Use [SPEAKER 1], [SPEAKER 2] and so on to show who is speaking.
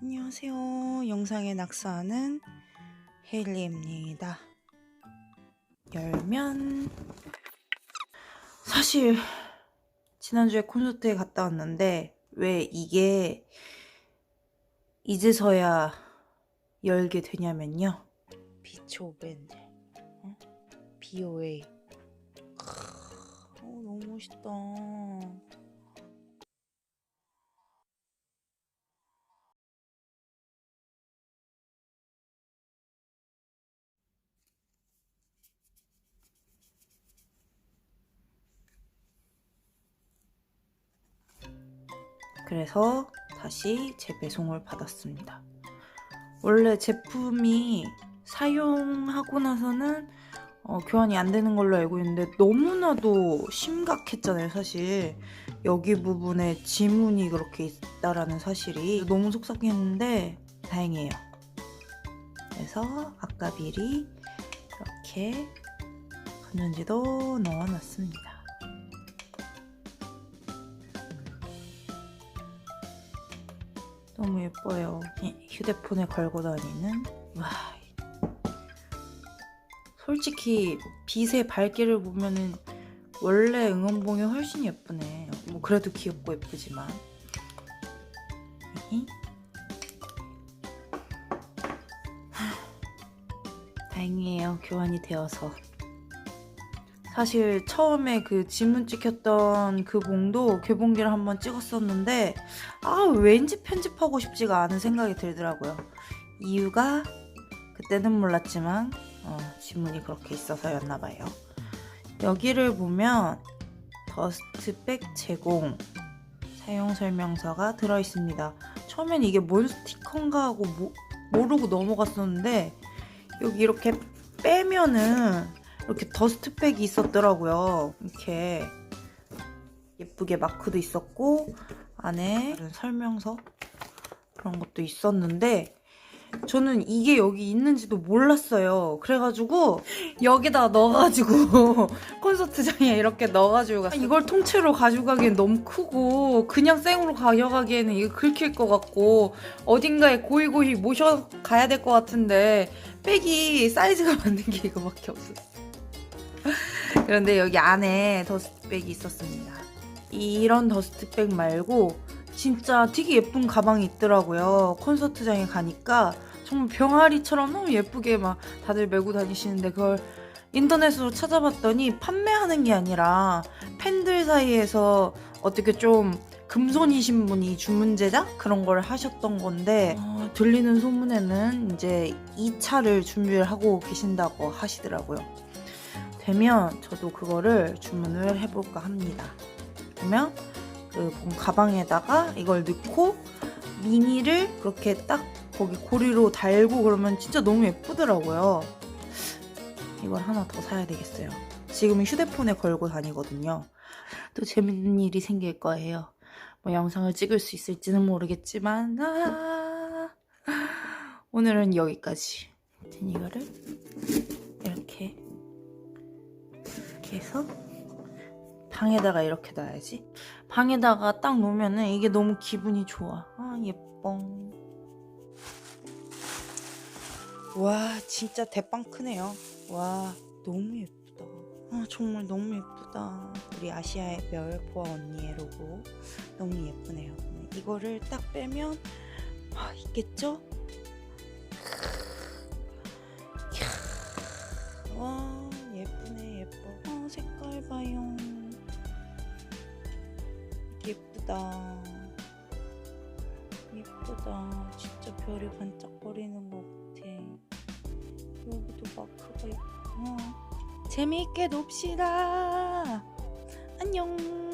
[SPEAKER 1] 안녕하세요. 영상에 낙서하는 헤일리입니다. 열면 사실 지난주에 콘서트에 갔다 왔는데 왜 이게 이제서야 열게 되냐면요. 비초 밴드, 어? BOA. 크, 어, 너무 멋있다. 그래서 다시 재배송을 받았습니다. 원래 제품이 사용하고 나서는 어, 교환이 안 되는 걸로 알고 있는데 너무나도 심각했잖아요, 사실. 여기 부분에 지문이 그렇게 있다라는 사실이 너무 속상했는데 다행이에요. 그래서 아까 미리 이렇게 건전지도 넣어놨습니다. 너무 예뻐요. 이 휴대폰에 걸고 다니는 와. 솔직히 빛의 밝기를 보면은 원래 응원봉이 훨씬 예쁘네. 뭐 그래도 귀엽고 예쁘지만. 다행이에요. 교환이 되어서. 사실 처음에 그 지문 찍혔던 그 봉도 개봉기를 한번 찍었었는데 아 왠지 편집하고 싶지가 않은 생각이 들더라고요. 이유가 그때는 몰랐지만 어, 지문이 그렇게 있어서였나 봐요. 여기를 보면 더스트백 제공 사용 설명서가 들어 있습니다. 처음엔 이게 뭔 스티커인가 하고 모, 모르고 넘어갔었는데 여기 이렇게 빼면은 이렇게 더스트백이 있었더라고요. 이렇게 예쁘게 마크도 있었고 안에 설명서 그런 것도 있었는데 저는 이게 여기 있는지도 몰랐어요. 그래가지고 여기다 넣어가지고 콘서트장에 이렇게 넣어가지고 갔어요. 이걸 통째로 가져가기엔 너무 크고 그냥 생으로 가져가기에는 이거 긁힐 것 같고 어딘가에 고이고이 모셔 가야 될 것 같은데 백이 사이즈가 맞는 게 이거밖에 없었어요. 그런데 여기 안에 더스트백이 있었습니다. 이런 더스트백 말고 진짜 되게 예쁜 가방이 있더라고요. 콘서트장에 가니까 정말 병아리처럼 너무 예쁘게 막 다들 메고 다니시는데 그걸 인터넷으로 찾아봤더니 판매하는 게 아니라 팬들 사이에서 어떻게 좀 금손이신 분이 주문 제작 그런 걸 하셨던 건데 어, 들리는 소문에는 이제 2차를 준비를 하고 계신다고 하시더라고요. 되면 저도 그거를 주문을 해볼까 합니다. 그러면 그 가방에다가 이걸 넣고 미니를 그렇게 딱 거기 고리로 달고 그러면 진짜 너무 예쁘더라고요. 이걸 하나 더 사야 되겠어요. 지금은 휴대폰에 걸고 다니거든요. 또 재밌는 일이 생길 거예요. 뭐 영상을 찍을 수 있을지는 모르겠지만 아~ 오늘은 여기까지. 이거를 이렇게 해서 방에다가 이렇게 놔야지. 방에다가 딱 놓으면은 이게 너무 기분이 좋아. 아, 예뻐. 와, 진짜 대빵 크네요. 와, 너무 예쁘다. 아, 정말 너무 예쁘다. 우리 아시아의 별, 보아 언니의 로고. 너무 예쁘네요. 이거를 딱 빼면, 아, 있겠죠? 와, 봐요. 예쁘다. 예쁘다. 진짜 별이 반짝거리는 것 같아. 여기도 마크가 있구나. 재미있게 놉시다. 안녕.